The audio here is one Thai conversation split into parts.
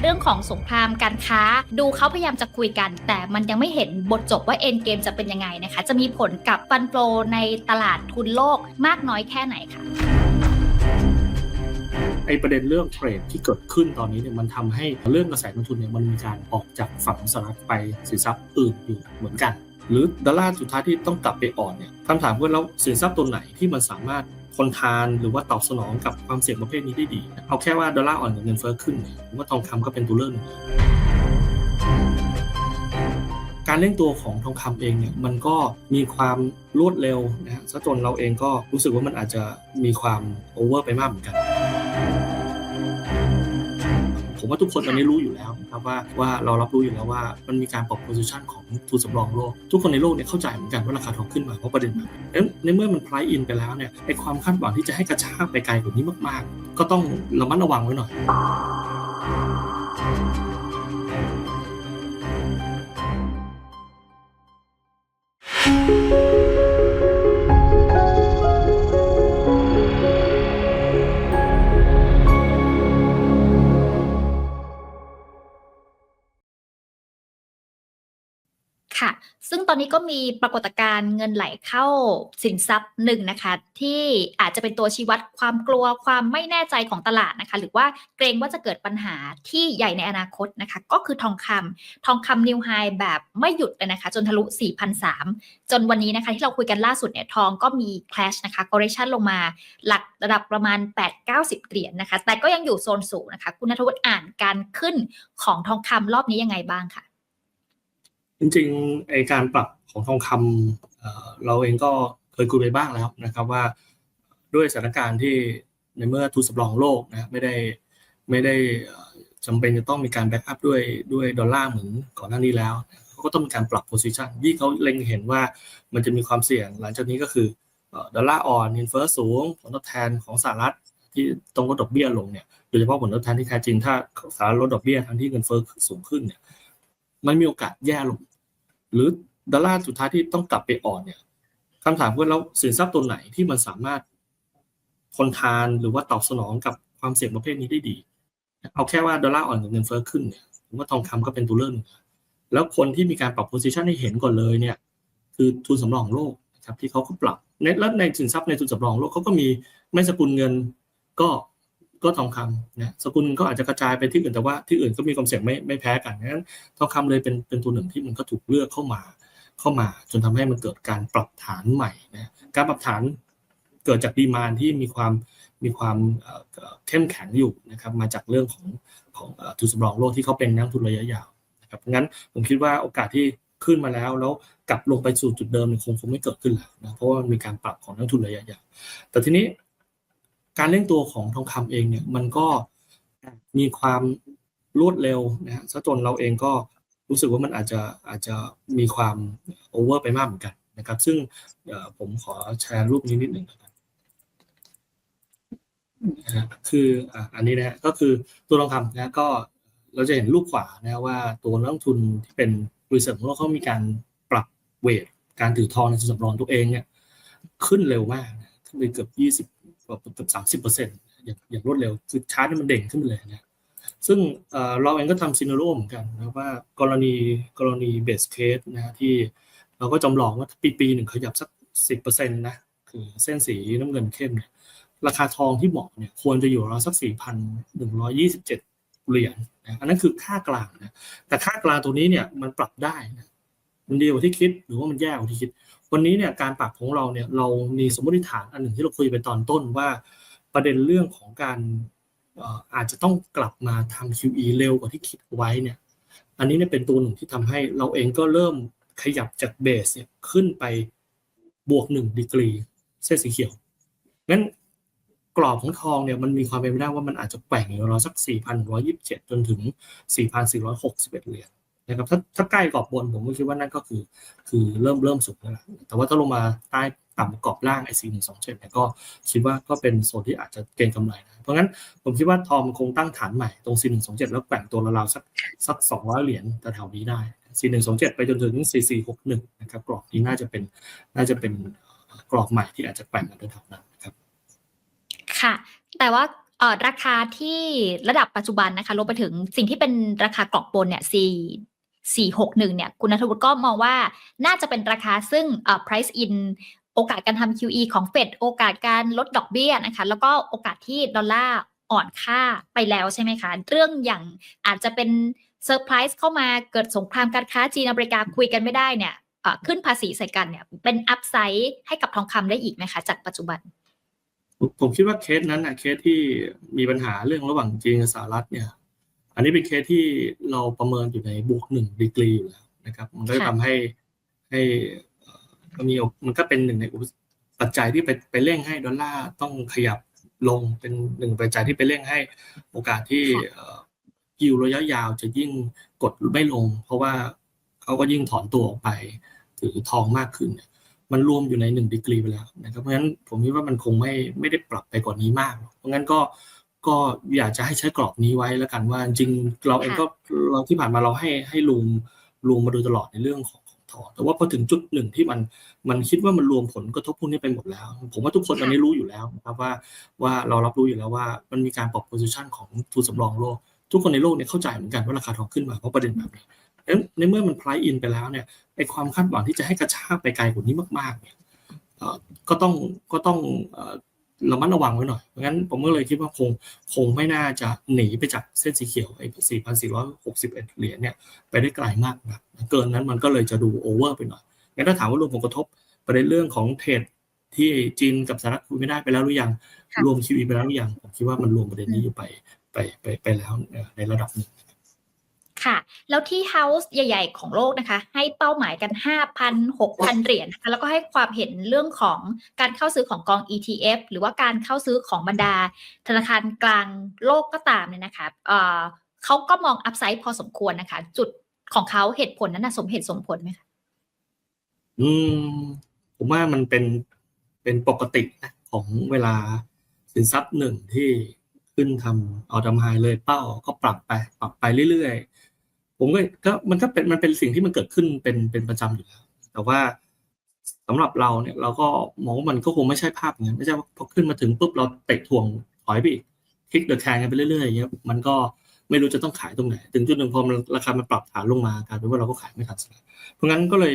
เรื่องของสงครามการค้า ดูเขาพยายามจะคุยกัน แต่มันยังไม่เห็นบทจบว่าเอ็นเกมจะเป็นยังไงนะคะ จะมีผลกับฟันโฟลในตลาดทุนโลกมากน้อยแค่ไหนคะไอประเด็นเรื่องเทรดที่เกิดขึ้นตอนนี้เนี่ยมันทำให้เรื่องกระแสเงินทุนเนี่ยมันมีการออกจากฝั่งสหรัฐไปสินทรัพย์อื่นอยู่เหมือนกัน หรือดอลลาร์สุดท้ายที่ต้องกลับไปอ่อนเนี่ยคำถามคือแล้วสินทรัพย์ตัวไหนที่มันสามารถ ทนทานหรือว่าตอบสนองกับความเสี่ยงประเภทนี้ได้ดี เอาแค่ว่าดอลลาร์อ่อนกับเงินเฟ้อขึ้นผมว่าทองคำก็เป็นตัวเลือกหนึ่งการเล่นตัวของทองคำเองเนี่ยมันก็มีความรวดเร็วนะฮะซะจนเราเองก็รู้สึกว่ามันอาจจะมีความโอเวอร์ไปมากเหมือนกัน ผมว่าทุกคนตอนนี้รู้อยู่แล้วนะครับว่าว่าเรารับรู้อยู่แล้วว่ามันมีการปรับโพซิชันของทุนสำรองโลก ทุกคนในโลกเนี่ยเข้าใจเหมือนกันว่าราคาทองขึ้นมาเพราะประเด็นแบบนั้นในเมื่อมันพลายอินไปแล้วเนี่ยไอความคาดหวังที่จะให้กระชากไปไกลกว่านี้มาก ๆ ก็ต้องระมัดระวังไว้หน่อย ค่ะ ซึ่งตอนนี้ก็มีปรากฏการณ์เงินไหลเข้าสินทรัพย์หนึ่งนะคะ ที่อาจจะเป็นตัวชี้วัดความกลัวความไม่แน่ใจของตลาดนะคะ หรือว่าเกรงว่าจะเกิดปัญหาที่ใหญ่ในอนาคตนะคะ ก็คือทองคำทองคำนิวไฮแบบไม่หยุดเลยนะคะ จนทะลุ 4,003 จนวันนี้นะคะ ที่เราคุยกันล่าสุดเนี่ยทองก็มี crash นะคะ correction ลงมาหลักระดับประมาณ 8-90 เหรียญนะคะ แต่ก็ยังอยู่โซนสูงนะคะ คุณณัฐวุฒิอ่านการขึ้นของทองคำรอบนี้ยังไงบ้างคะ จริงๆไอการปรับของทองคำเราเองก็เคยคุยไปบ้างแล้วนะครับว่าด้วยสถานการณ์ที่ในเมื่อทุนสำรองโลกนะไม่ได้ไม่ได้จำเป็นจะต้องมีการแบ็กอัพด้วยด้วยดอลลาร์เหมือนก่อนหน้านี้แล้วเขาก็ต้องมีการปรับโพซิชันที่เขาเล็งเห็นว่ามันจะมีความเสี่ยงหลังจากนี้ก็คือดอลลาร์อ่อนเงินเฟ้อสูง ผลตอบแทนของสหรัฐที่ต้องลดดอกเบี้ยลงเนี่ยโดยเฉพาะผลตอบแทนที่แท้จริงถ้าสหรัฐลดดอกเบี้ยทั้งที่เงินเฟ้อสูงขึ้นเนี่ย มันมีโอกาสแย่ลง หรือดอลลาร์สุดท้ายที่ต้องกลับไปอ่อนเนี่ยคำถามคือแล้วสินทรัพย์ตัวไหนที่มันสามารถทนทานหรือว่าตอบสนองกับความเสี่ยงประเภทนี้ได้ดี เอาแค่ว่าดอลลาร์อ่อนกับเงินเฟ้อขึ้นเนี่ยผมว่าทองคำก็เป็นตัวเลือกหนึ่งแล้วคนที่มีการปรับโพซิชันให้เห็นก่อนเลยเนี่ยคือทุนสำรองโลกนะครับที่เขาก็ปรับในแล้วในสินทรัพย์ในทุนสำรองโลกเขาก็มีไม่สกุลเงินก็ ก็ทองคำนะสกุลก็อาจจะกระจายไปที่อื่นแต่ว่าที่อื่นก็มีความเสี่ยงไม่ไม่แพ้กันงั้นทองคำเลยเป็นเป็นตัวหนึ่งที่มันก็ถูกเลือกเข้ามาเข้ามา จนทำให้มันเกิดการปรับฐานใหม่นะการปรับฐานเกิดจากดีมานที่มีความมีความเข้มแข็งอยู่นะครับมาจากเรื่องของของทุนสำรองโลกที่เขาเป็นนักทุนระยะยาวนะครับงั้นผมคิดว่าโอกาสที่ขึ้นมาแล้วแล้วกลับลงไปสู่จุดเดิมเนี่ยคงคงไม่เกิดขึ้นแล้วนะเพราะว่ามีการปรับของนักทุนระยะยาวแต่ทีนี้ การเร่งตัวของทองคำเองเนี่ยมันก็มีความรวดเร็วนะฮะซะจนเราเองก็รู้สึกว่ามันอาจจะอาจจะมีความโอเวอร์ไปมากเหมือนกันนะครับ ซึ่งผมขอแชร์รูปนี้นิดหนึ่งนะครับคืออันนี้นะฮะก็คือตัวทองคำนะก็เราจะเห็นรูปขวานะว่าตัวนักลงทุนที่เป็นบริษัทของเราเขามีการปรับเวทการถือทองในทุนสำรองตัวเองเนี่ยขึ้นเร็วมากขึ้นไปเกือบยี่สิบ เกือบเกือบสามสิบเปอร์เซ็นต์อย่างอย่างรวดเร็ว คือชาร์ตมันเด่งขึ้นเลยนะซึ่งเราเองก็ทำซีนาโรเหมือนกันนะว่ากรณีกรณีเบสเคสนะฮะที่เราก็จำลองว่าปีปีหนึ่งขยับสักสิบเปอร์เซ็นต์นะคือเส้นสีน้ำเงินเข้มเนี่ยราคาทองที่เหมาะเนี่ยควรจะอยู่ราวสักสี่พันหนึ่งร้อยี่สิบเจ็ดเหรียญนะอันนั้นคือค่ากลางนะแต่ค่ากลางตัวนี้เนี่ยมันปรับได้นะมันดีกว่าที่คิดหรือว่ามันแย่กว่าที่คิด วันนี้เนี่ยการปรับของเราเนี่ยเรามีสมมติฐานอันหนึ่งที่เราคุยไปตอนต้นว่าประเด็นเรื่องของการเอ่ออาจจะต้องกลับมาทำ QE เร็วกว่าที่คิดไว้เนี่ยอันนี้เนี่ยเป็นตัวหนึ่งที่ทำให้เราเองก็เริ่มขยับจากเบสเนี่ยขึ้นไปบวกหนึ่งดีกรีเส้นสีเขียวงั้นกรอบของทองเนี่ยมันมีความเป็นไปได้ว่ามันอาจจะแกว่งอยู่ราวสัก 4,127 จนถึง 4,461 เหรียญ นะครับถ้าถ้าใกล้กรอบบนผมก็คิดว่านั่นก็คือ คือเริ่มเริ่มสุดแล้วแต่ว่าถ้าลงมาใต้ต่ำกรอบล่างไอซีหนึ่งสองเจ็ดเนี่ยก็คิดว่าก็เป็นโซนที่อาจจะเกณฑ์กำไรนะเพราะงั้นผมคิดว่าทอมคงตั้งฐานใหม่ตรงซีหนึ่งสองเจ็ดแล้วแบ่งตัวราวๆสักสักสองร้อยเหรียญแถวนี้ได้ซีหนึ่งสองเจ็ดไปจนถึงซีสี่หกหนึ่งนะครับกรอบนี้น่าจะเป็นน่าจะเป็นกรอบใหม่ที่อาจจะแกว่งกันแถวนั้นครับ ค่ะ แต่ว่าราคาที่ระดับปัจจุบันนะคะลงไปถึงสิ่งที่เป็นราคากรอบบนเนี่ยซี 461 เนี่ย คุณนัทวุฒิก็มองว่าน่าจะเป็นราคาซึ่ง price in โอกาสการทำ QE ของเฟด โอกาสการลดดอกเบี้ยนะคะ แล้วก็โอกาสที่ดอลลาร์อ่อนค่าไปแล้วใช่ไหมคะ เรื่องอย่างอาจจะเป็นเซอร์ไพรส์เข้ามาเกิดสงครามการค้าจีนอเมริกาคุยกันไม่ได้เนี่ยขึ้นภาษีใส่กันเนี่ยเป็นอัพไซด์ให้กับทองคำได้อีกไหมคะจากปัจจุบัน ผมคิดว่าเคสนั้นนะเคสที่มีปัญหาเรื่องระหว่างจีนกับสหรัฐเนี่ย อันนี้เป็นเคสที่เราประเมินอยู่ในบวกหนึ่งดีกรีอยู่แล้วนะครับมันก็จะค่ะทำให้ให้เอ่อมันมีโอมันก็เป็นหนึ่งในอุปปัจจัยที่ไปไปเร่งให้ดอลลาร์ต้องขยับลงเป็นหนึ่งปัจจัยที่ไปเร่งให้โอกาสที่เอ่อยิวระยะยาวจะยิ่งกดไม่ลง เพราะว่าเขาก็ยิ่งถอนตัวออกไปถือทองมากขึ้นเนี่ยมันรวมอยู่ในหนึ่งดีกรีไปแล้วนะครับเพราะฉะนั้นผมคิดว่ามันคงไม่ไม่ได้ปรับไปกว่านี้มาก เพราะงั้นก็ ก็อยากจะให้ใช้กรอบนี้ไว้แล้วกันว่าจริงๆเราเองก็เราที่ผ่านมาเราให้ให้รวมรวมมาโดยตลอดในเรื่องของของทองแต่ว่าพอถึงจุดหนึ่งที่มันมันคิดว่ามันรวมผลกระทบพวกนี้ไปหมดแล้ว ผมว่าทุกคนตอนนี้รู้อยู่แล้วนะครับว่าว่าเรารับรู้อยู่แล้วว่ามันมีการปรับโพซิชันของทุนสำรองโลก ทุกคนในโลกเนี่ยเข้าใจเหมือนกันว่าราคาทองขึ้นมาเพราะประเด็นแบบนี้เอ๊ะในเมื่อมัน price in ไปแล้วเนี่ยไอความคาดหวังที่จะให้กระชากไปไกลกว่านี้มากๆเนี่ยเอ่อก็ต้องก็ต้องเอ่อ ระมัดระวังไว้หน่อยเพราะงั้นผมก็เลยคิดว่าคงคงไม่น่าจะหนีไปจากเส้นสีเขียวไอ้4,461 เหรียญเนี่ยไปได้ไกลมากนะเกินนั้นมันก็เลยจะดูโอเวอร์ไปหน่อยงั้นถ้าถามว่ารวมผลกระทบประเด็นเรื่องของเทรดที่จีนกับสหรัฐคุยไม่ได้ไปแล้วหรือยังค่ะรวม QE ไปแล้วหรือยัง ผมคิดว่ามันรวมประเด็นนี้อยู่ไปไปไปไปแล้วเอ่อในระดับหนึ่ง ค่ะ แล้วที่ House ใหญ่ ๆ ของโลกนะคะ ให้เป้าหมายกัน 5,000 6,000 เหรียญนะคะแล้วก็ให้ความเห็นเรื่องของการเข้าซื้อของกอง ETF หรือว่าการเข้าซื้อของบรรดา ธนาคารกลางโลกก็ตามเนี่ยนะคะเเขาก็มองอัพไซด์พอสมควรนะคะ จุดของเขาเหตุผลนั้นนะสมเหตุสมผลไหมคะอืมผมว่ามันเป็นเป็นปกตินะของเวลาสินทรัพย์หนึ่งที่ขึ้นทำเอาทำไฮเลยเป้าก็ปรับไปปรับไปเรื่อยๆ ผมก็ก็มันก็เป็นมันเป็นสิ่งที่มันเกิดขึ้นเป็นเป็นประจำอยู่แล้ว แต่ว่าสำหรับเราเนี่ยเราก็มองว่ามันก็คงไม่ใช่ภาพอย่างนั้นไม่ใช่ว่าพอขึ้นมาถึงปุ๊บเราเตะถ่วงถอยไปอีกคลิกเดอะแคนกันไปเรื่อยๆอย่างเงี้ยมันก็ไม่รู้จะต้องขายตรงไหน ถึงจุดหนึ่งพอมันราคามันปรับฐานลงมากลายเป็นว่าเราก็ขายไม่ทันสักทีเพราะงั้นก็เลย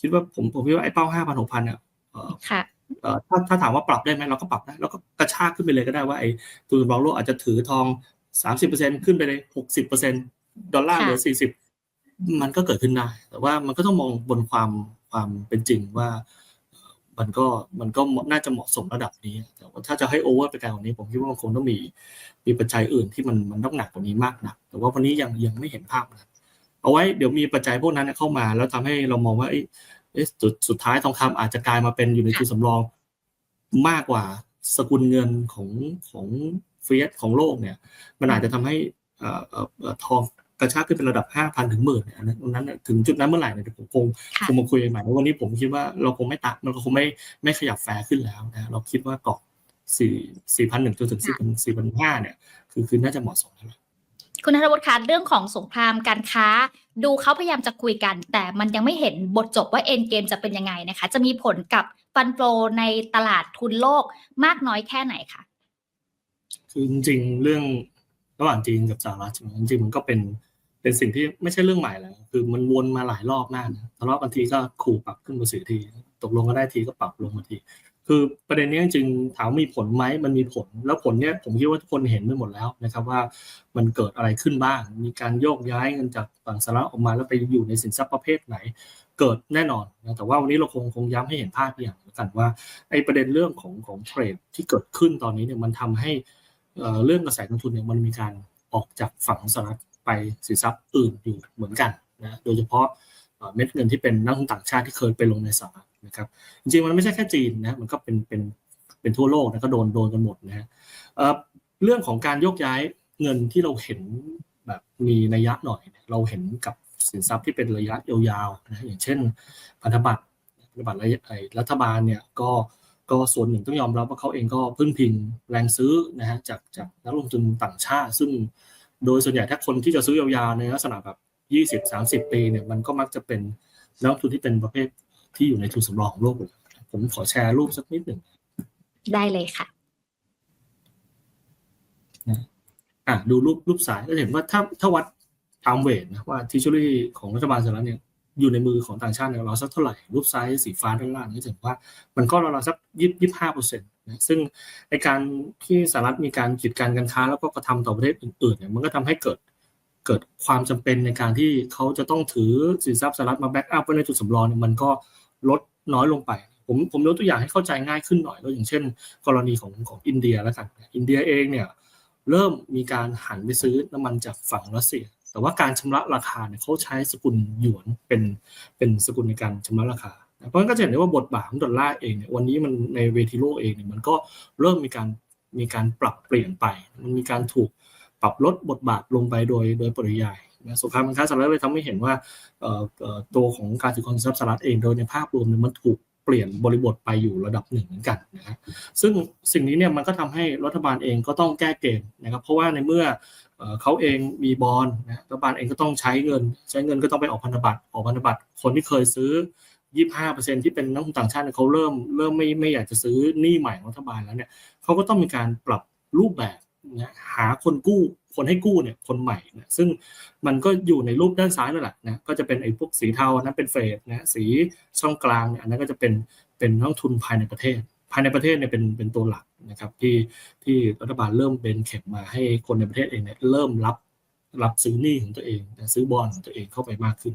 คิดว่าผมผมคิดว่าไอ้เป้าห้าพันหกพันเนี่ยเอ่อค่ะเอ่อถ้าถ้าถามว่าปรับได้ไหมเราก็ปรับได้เราก็กระชากขึ้นไปเลยก็ได้ว่าไอ้ตัวสำรองโลกอาจจะถือทองสามสิบเปอร์เซ็นขึ้นไปเลยหกสิบเปอร์เซ็น ดอลลาร์ค่ะเหลือสี่สิบมันก็เกิดขึ้นได้ แต่ว่ามันก็ต้องมองบนความความเป็นจริงว่าเอ่อมันก็มันก็น่าจะเหมาะสมระดับนี้ แต่ว่าถ้าจะให้โอเวอร์ไปไกลกว่านี้ ผมคิดว่ามันคงต้องมีมีปัจจัยอื่นที่มันมันต้องหนักกว่านี้มากหนัก แต่ว่าวันนี้ยังยังไม่เห็นภาพนะเอาไว้เดี๋ยวมีปัจจัยพวกนั้นเข้ามา แล้วทำให้เรามองว่าเอ้ยเอ๊ะสุดสุดท้ายทองคำอาจจะกลายมาเป็นอยู่ในทุนสำรองมากกว่าสกุลเงินของของเฟียสของโลกเนี่ย มันอาจจะทำให้เอ่อเอ่อเอ่อทอง กระชากขึ้นเป็นระดับห้าพันถึงหมื่นเนี่ยอันนั้นอันนั้นน่ะถึงจุดนั้นเมื่อไหร่เนี่ยเดี๋ยวผมคงค่ะคงมาคุยกันใหม่แล้ววันนี้ผมคิดว่าเราคงไม่ตักมันก็คงไม่ไม่ขยับแฟร์ขึ้นแล้วนะเราคิดว่าเกาะสี่สี่พันหนึ่งจนถึงสี่พันสี่พันห้าเนี่ย คือคือน่าจะเหมาะสมแล้วคุณธนวุฒิคะเรื่องของสงครามการค้า ดูเขาพยายามจะคุยกัน แต่มันยังไม่เห็นบทจบว่าเอ็นเกมจะเป็นยังไงนะคะ จะมีผลกับฟันโฟในตลาดทุนโลกมากน้อยแค่ไหนคะคือจริงๆเรื่อง ระหว่างจีนกับสหรัฐใช่ไหมจริงๆมันก็เป็นเป็นสิ่งที่ไม่ใช่เรื่องใหม่แล้วคือมันวนมาหลายรอบมากนะทะเลาะกันทีก็ขู่ปรับขึ้นภาษีที ตกลงกันได้ทีก็ปรับลงมาที คือประเด็นนี้จริงๆถามว่ามีผลไหมมันมีผล แล้วผลเนี้ยผมคิดว่าทุกคนเห็นไปหมดแล้วนะครับว่ามันเกิดอะไรขึ้นบ้าง มีการโยกย้ายเงินจากฝั่งสหรัฐออกมาแล้วไปอยู่ในสินทรัพย์ประเภทไหน เกิดแน่นอนนะแต่ว่าวันนี้เราคงคงย้ำให้เห็นภาพอย่างแล้วกันว่าไอ้ประเด็นเรื่องของของเทรดที่เกิดขึ้นตอนนี้เนี่ยมันทำให้ เรื่องกระแสการลงทุนเนี่ยมันมีการออกจากฝั่งสหรัฐไปสินทรัพย์อื่นอยู่เหมือนกันนะโดยเฉพาะเม็ดเงินที่เป็นนักลงทุนต่างชาติที่เคยไปลงในสหรัฐนะครับจริงๆมันไม่ใช่แค่จีนนะมันก็เป็นเป็นเป็นทั่วโลกนะก็โดนโดนกันหมดนะฮะเรื่องของการยกย้ายเงินที่เราเห็นแบบมีนัยยะหน่อย เราเห็นกับสินทรัพย์ที่เป็นระยะยาวๆนะอย่างเช่นพันธบัตรพันธบัตรรัฐบาลเนี่ยก็ ก็ส่วนหนึ่งต้องยอมรับว่าเขาเองก็พึ่งพิงแรงซื้อนะฮะจากจากนักลงทุนต่างชาติ ซึ่งโดยส่วนใหญ่ถ้าคนที่จะซื้อยาวๆในลักษณะแบบยี่สิบสามสิบปีเนี่ยมันก็มักจะเป็นนักลงทุนที่เป็นประเภทที่อยู่ในทุนสำรองของโลกอยู่แล้วผมขอแชร์รูปสักนิดหนึ่งได้เลยค่ะนะอะดูรูปรูปสายก็เห็นว่าถ้าถ้าวัดตามเวทนะว่าทิชชูรี่ของรัฐบาลสหรัฐเนี่ย อยู่ในมือของต่างชาติเนี่ยเราสักเท่าไหร่รูปซ้ายสีฟ้าด้านล่างก็จะเห็นว่ามันก็เราสักยี่สิบห้าเปอร์เซ็นต์นะซึ่งในการที่สหรัฐมีการกีดกันการค้าแล้วก็กระทำต่อประเทศอื่นๆเนี่ยมันก็ทำให้เกิดเกิดความจำเป็นในการที่เขาจะต้องถือสินทรัพย์สหรัฐมาแบ็กอัพไว้ในจุดสำรองเนี่ยมันก็ลดน้อยลงไป ผมผมยกตัวอย่างให้เข้าใจง่ายขึ้นหน่อยก็อย่างเช่น กรณีของของอินเดียแล้วกันอินเดียเองเนี่ยเริ่มมีการหันไปซื้อน้ำมันจากฝั่งรัสเซีย แต่ว่าการชำระราคาเนี่ยเขาใช้สกุลหยวนเป็นเป็นสกุลในการชำระราคา เพราะฉะนั้นก็จะเห็นได้ว่าบทบาทของดอลลาร์เองเนี่ยวันนี้มันในเวทีโลกเองเนี่ยมันก็เริ่มมีการมีการปรับเปลี่ยนไป มันมีการถูกปรับลดบทบาทลงไปโดยโดยปริยายนะสงครามการค้าสหรัฐเลยทำให้เห็นว่าเอ่อตัวของการถือครองทรัพย์สหรัฐเองโดยในภาพรวมเนี่ยมันถูกเปลี่ยนบริบทไปอยู่ระดับหนึ่งเหมือนกันนะฮะซึ่งสิ่งนี้เนี่ยมันก็ทำให้รัฐบาลเองก็ต้องแก้เกมนะครับเพราะว่าในเมื่อ เขาเองมีบอลนะรัฐบาลเองก็ต้องใช้เงิน ใช้เงินก็ต้องไปออกพันธบัตรออกพันธบัตรคนที่เคยซื้อ 25%ที่เป็นนักลงทุนต่างชาติเขาเริ่มเริ่มไม่ไม่อยากจะซื้อหนี้ใหม่ของรัฐบาลแล้วเนี่ยเขาก็ต้องมีการปรับรูปแบบนะหาคนกู้คนให้กู้เนี่ยคนใหม่นะซึ่งมันก็อยู่ในรูปด้านซ้ายนั่นแหละนะก็จะเป็นไอ้พวกสีเทานั้นเป็นเฟดนะสีช่องกลางเนี่ยอันนั้นก็จะเป็นเป็นนักทุนภายในประเทศ ภายในประเทศเนี่ยเป็นเป็นตัวหลักนะครับที่ที่รัฐบาลเริ่มเป็นเข็มมาให้คนในประเทศเองเนี่ยเริ่มรับรับซื้อหนี้ของตัวเองซื้อบอลของตัวเองเข้าไปมากขึ้น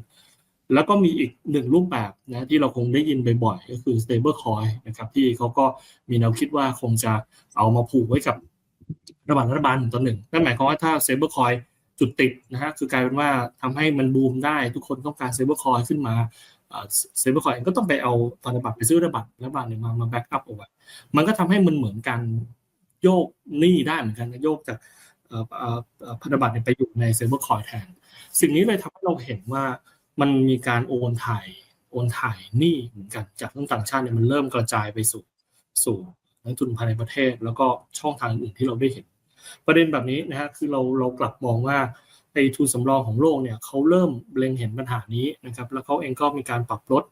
แล้วก็มีอีกหนึ่งรูปแบบนะที่เราคงได้ยินบ่อยๆ ก็คือ stable coin นะครับที่เขาก็มีแนวคิดว่าคงจะเอามาผูกไว้กับรัฐบาลรัฐบาลหนึ่งต่อหนึ่งนั่นหมายความว่าถ้า stable coin จุดติดนะฮะคือกลายเป็นว่าทำให้มันบูมได้ทุกคนต้องการ stable coin ขึ้นมา เซเบอร์คอยก็ต้องไปเอาพันธบัตรไปซื้อรัฐบาลรัฐบาลเนี่ยมามาแบ็กอัพเอาไว้มันก็ทำให้มันเหมือนกันโยกหนี้ได้เหมือนกันโยกจากพันธบัตรเนี่ยไปอยู่ในเซเบอร์คอยแทน สิ่งนี้เลยทำให้เราเห็นว่ามันมีการโอนถ่ายโอนถ่ายหนี้เหมือนกัน จากนักต่างชาติเนี่ยมันเริ่มกระจายไปสู่สู่นักทุนภายในประเทศ แล้วก็ช่องทางอื่นที่เราได้เห็น ประเด็นแบบนี้นะฮะคือเราเรากลับมองว่า ไอ้ทุนสำรองของโลกเนี่ยเขาเริ่มเล็งเห็นปัญหานี้นะครับแล้วเขาเองก็มีการปรับลด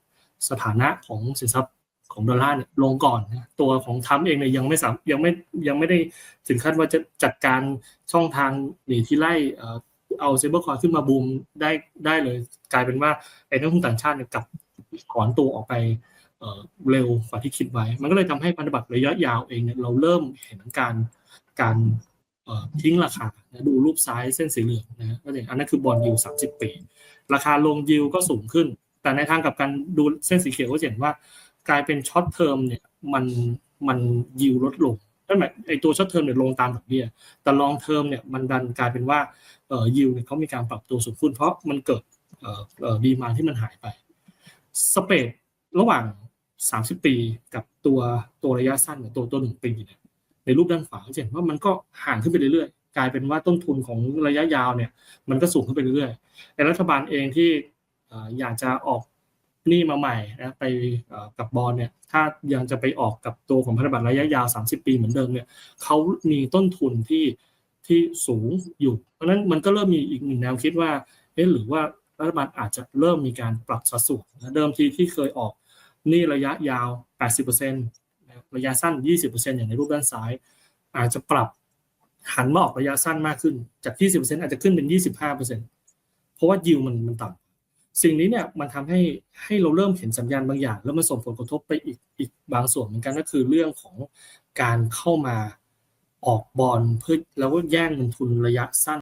สถานะของสินทรัพย์ของดอลลาร์เนี่ยลงก่อนนะตัวของทรัมเองเนี่ยยังไม่สามยังไม่ยังไม่ได้ถึงขั้นว่าจะจัดการช่องทางหนีที่ไล่เอาเซเบอร์คอยขึ้นมาบูมได้ได้เลยกลายเป็นว่าไอ้นักลงทุนต่างชาติเนี่ยกลับถอนตัวออกไปเร็วกว่าที่คิดไว้ มันก็เลยทำให้พันธบัตรระยะยาวเองเนี่ยเราเริ่มเห็นการการ ทิ้งราคานะดูรูปซ้ายเส้นสีเหลืองนะก็อย่างอันนั้นคือบอลยูสามสิบปี ราคาลงยิวก็สูงขึ้น แต่ในทางกับกันดูเส้นสีเขียวก็เห็นว่ากลายเป็นช็อตเทอมเนี่ยมันมันยิวลดลงนั่นหมายไอตัวช็อตเทอมเนี่ยลงตามดอกเบี้ยแต่ลองเทอมเนี่ยมันดันกลายเป็นว่าเอ่อยิวเนี่ยเขามีการปรับตัวสูงขึ้นเพราะมันเกิดเอ่อเอ่อดีมาที่มันหายไปสเปดระหว่าง 30 ปีกับตัวตัวระยะสั้นเนี่ยตัวตัวหนึ่งปีเนี่ย ในรูปด้านขวาจะเห็นว่ามันก็ห่างขึ้นไปเรื่อยๆ กลายเป็นว่าต้นทุนของระยะยาวเนี่ย มันก็สูงขึ้นไปเรื่อยๆแต่รัฐบาลเองที่อยากจะออกหนี้มาใหม่นะไปกับบอลเนี่ย ถ้ายังจะไปออกกับตัวของพันธบัตรระยะยาว 30 ปีเหมือนเดิมเนี่ยเขามีต้นทุนที่ที่สูงอยู่ เพราะนั้นมันก็เริ่มมีอีกหนึ่งแนวคิดว่าเอ๊ะหรือว่ารัฐบาลอาจจะเริ่มมีการปรับสัดส่วนเดิมทีที่เคยออกหนี่ระยะยาว 80%นะ ระยะสั้น 20%อย่างในรูปด้านซ้าย อาจจะปรับหันมาออกระยะสั้นมากขึ้นจาก 20%อาจจะขึ้นเป็น 25%เพราะว่ายิวมันมันต่ำสิ่งนี้เนี่ยมันทำให้ให้เราเริ่มเห็นสัญญาณบางอย่าง แล้วมันส่งผลกระทบไปอีกอีกบางส่วนเหมือนกันก็คือเรื่องของการเข้ามาออกบอลเพื่อแล้วก็แย่งเงินทุนระยะสั้น